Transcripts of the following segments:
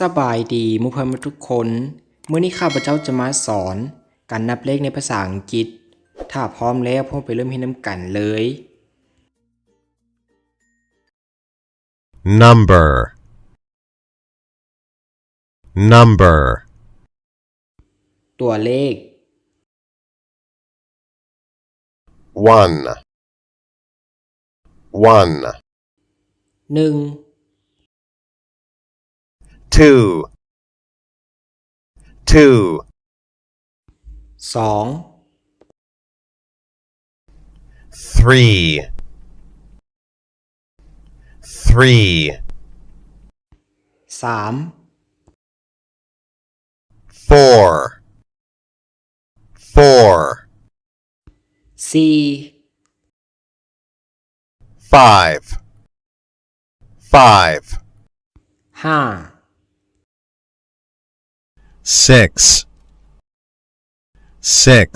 สบายดีหมุเพื่อนทุกคน เมื่อนี้ข้าพเจ้าจะมาสอนการนับเลขในภาษาอังกฤษ ถ้าพร้อมแล้วพวกไปเริ่มให้น้ำกันเลย number number ตัวเลข one one หนึ่ง two two สอง three three สาม four four สี่ five five ห้า six six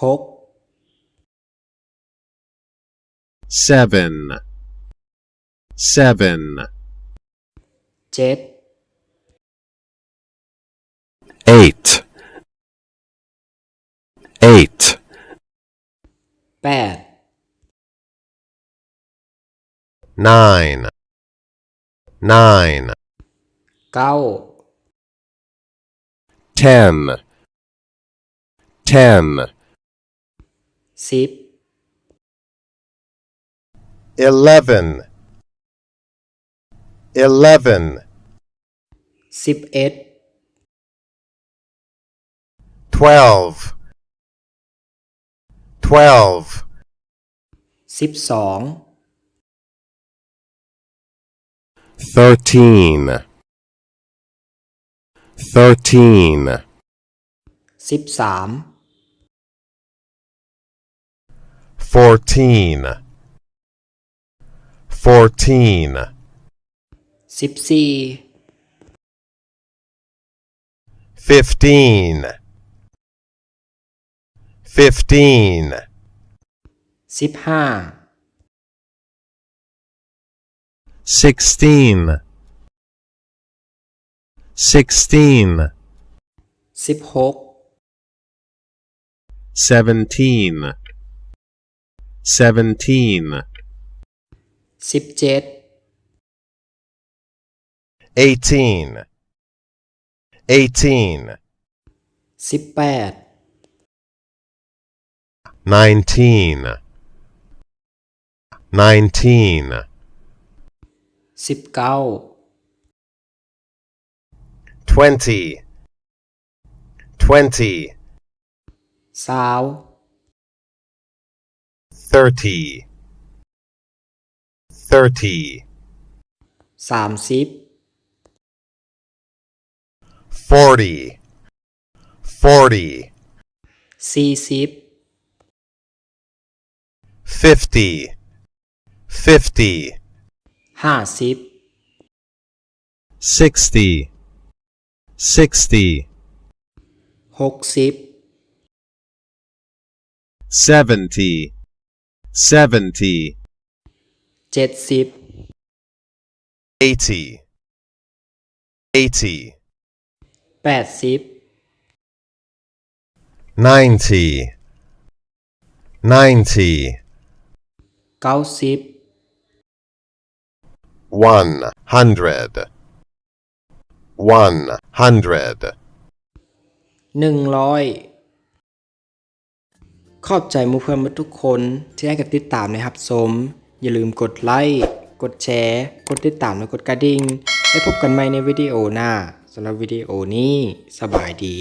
หก seven seven เจ็ด eight eight แปด nine nine เก้า ten ten สิบ eleven eleven สิบเอ็ด twelve twelve สิบสอง thirteen thirteen สิบสาม fourteen fourteen สิบสี่ fifteen fifteen สิบห้า sixteen sixteen สิบหก seventeen seventeen สิบเจ็ด eighteen eighteen สิบแปด nineteen nineteen สิบเก้า twenty twenty สาว thirty thirty สามสิบ forty forty สี่สิบ fifty fifty ห้าสิบ sixty sixty หกสิบ seventy seventy เจ็ดสิบ eighty eighty แปดสิบ ninety ninety เก้าสิบ one hundred one hundred หนึ่งร้อยขอบใจมูเพื่อนทุกคนที่ให้กับติดตามนะครับสม อย่าลืมกดไลค์ กดแชร์ กดติดตามและกดกระดิ่งได้พบกันใหม่ในวิดีโอหน้าสำหรับวิดีโอนี้ สบายดี